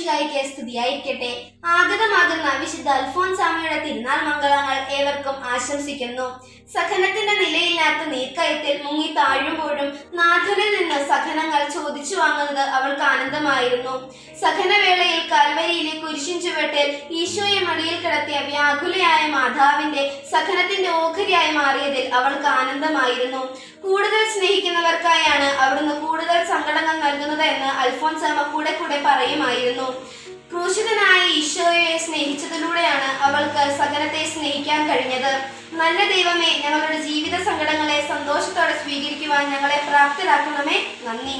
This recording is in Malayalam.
ഈശോമിശിഹായിക്ക് സ്തുതിയായിരിക്കട്ടെ. ആഗതമാകുന്ന വിശുദ്ധ അൽഫോൻസാമയുടെ തിരുനാൾ മംഗളങ്ങൾ ഏവർക്കും ആശംസിക്കുന്നു. സഖനത്തിന്റെ നിലയില്ലാത്ത നീർക്കയത്തിൽ മുങ്ങി താഴുമ്പോഴും നാഥനിൽ നിന്ന് സഖനങ്ങൾ ചോദിച്ചു വാങ്ങുന്നത് അവൾക്ക് ആനന്ദമായിരുന്നു. സഖനവേളയിൽ കാൽവരിയിലെ കുരിശിൻ ചുവട്ടിൽ ഈശോയെ മടിയിൽ കിടത്തിയ വ്യാകുലയായ മാതാവിന്റെ സഖനത്തിന്റെ ഓഹരിയായി മാറിയതിൽ അവൾക്ക് ആനന്ദമായിരുന്നു. കൂടുതൽ സ്നേഹിക്കുന്നവർക്കായാണ് അവിടുന്ന് സങ്കടങ്ങൾ നൽകുന്നത് എന്ന് അൽഫോൻസാമ കൂടെ കൂടെ പറയുമായിരുന്നു. ക്രൂശിതനായ ഈശോയെ സ്നേഹിച്ചതിലൂടെയാണ് അവൾക്ക് സകലത്തെ സ്നേഹിക്കാൻ കഴിഞ്ഞത്. നല്ല ദൈവമേ ഞങ്ങളുടെ ജീവിത സങ്കടങ്ങളെ സന്തോഷത്തോടെ സ്വീകരിക്കുവാൻ ഞങ്ങളെ പ്രാപ്തരാക്കണമേ. നന്ദി.